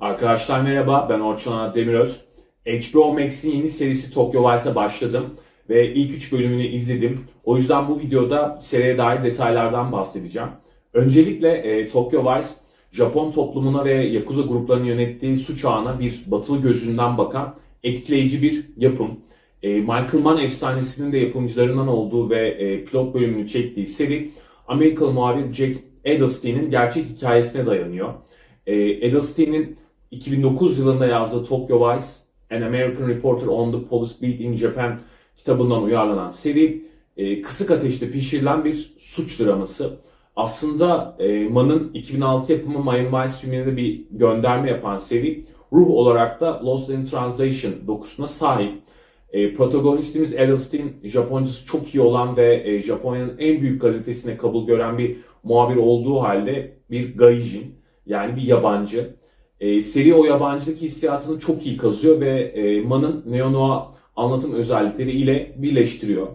Arkadaşlar merhaba, ben Orçun Anat Demiröz. HBO Max'in yeni serisi Tokyo Vice'a başladım ve ilk 3 bölümünü izledim. O yüzden bu videoda seriye dair detaylardan bahsedeceğim. Öncelikle e, Tokyo Vice, Japon toplumuna ve Yakuza gruplarının yönettiği suç ağına bir batılı gözünden bakan etkileyici bir yapım. E, Michael Mann efsanesinin de yapımcılarından olduğu ve e, pilot bölümünü çektiği seri Amerikalı muhabir Jack Edelstein'in gerçek hikayesine dayanıyor. E, Edelstein'in 2009 yılında yazdığı Tokyo Vice, An American Reporter on the Police Beat in Japan kitabından uyarlanan seri e, kısık ateşte pişirilen bir suç draması. Aslında e, Mann'ın 2006 yapımı Miami Vice filmine de bir gönderme yapan seri ruh olarak da Lost in Translation dokusuna sahip. E, protagonistimiz Edelstein, Japoncası çok iyi olan ve e, Japonya'nın en büyük gazetesine kabul gören bir muhabir olduğu halde bir gaijin yani bir yabancı. E, seri o yabancılık hissiyatını çok iyi kazıyor ve e, Mann'ın neo-noir anlatım özellikleri ile birleştiriyor.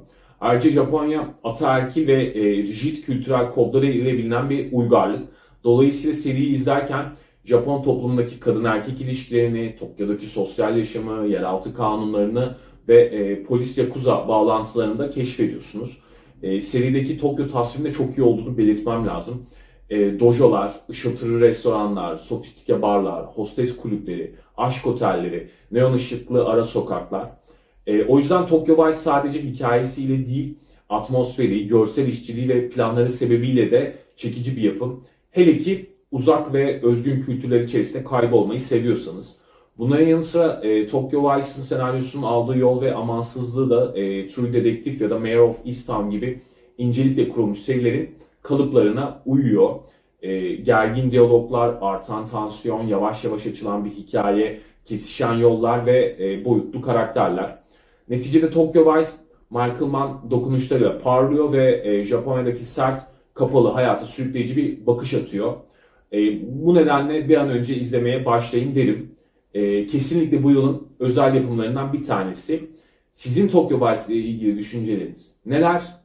Ayrıca Japonya ataerkil ve e, rigid kültürel kodları ile bilinen bir uygarlık. Dolayısıyla seriyi izlerken Japon toplumundaki kadın erkek ilişkilerini, Tokyo'daki sosyal yaşamı, yeraltı kanunlarını ve e, polis yakuza bağlantılarını da keşfediyorsunuz. E, serideki Tokyo tasvirinde çok iyi olduğunu belirtmem lazım. E, dojolar, ışıltılı restoranlar, sofistike barlar, hostes kulüpleri, aşk otelleri, neon ışıklı ara sokaklar. E, o yüzden Tokyo Vice sadece hikayesiyle değil, atmosferi, görsel işçiliği ve planları sebebiyle de çekici bir yapım. Hele ki uzak ve özgün kültürler içerisinde kaybolmayı seviyorsanız. Bunların yanı sıra e, Tokyo Vice'ın senaryosunun aldığı yol ve amansızlığı da e, True Detective ya da Mayor of Easttown gibi incelikle kurulmuş serilerin kalıplarına uyuyor. E, gergin diyaloglar, artan tansiyon, yavaş yavaş açılan bir hikaye, kesişen yollar ve e, boyutlu karakterler. Neticede Tokyo Vice, Michael Mann dokunuşlarıyla parlıyor ve e, Japonya'daki sert, kapalı hayata sürükleyici bir bakış atıyor. E, bu nedenle bir an önce izlemeye başlayın derim. E, kesinlikle bu yılın özel yapımlarından bir tanesi. Sizin Tokyo Vice ile ilgili düşünceleriniz neler?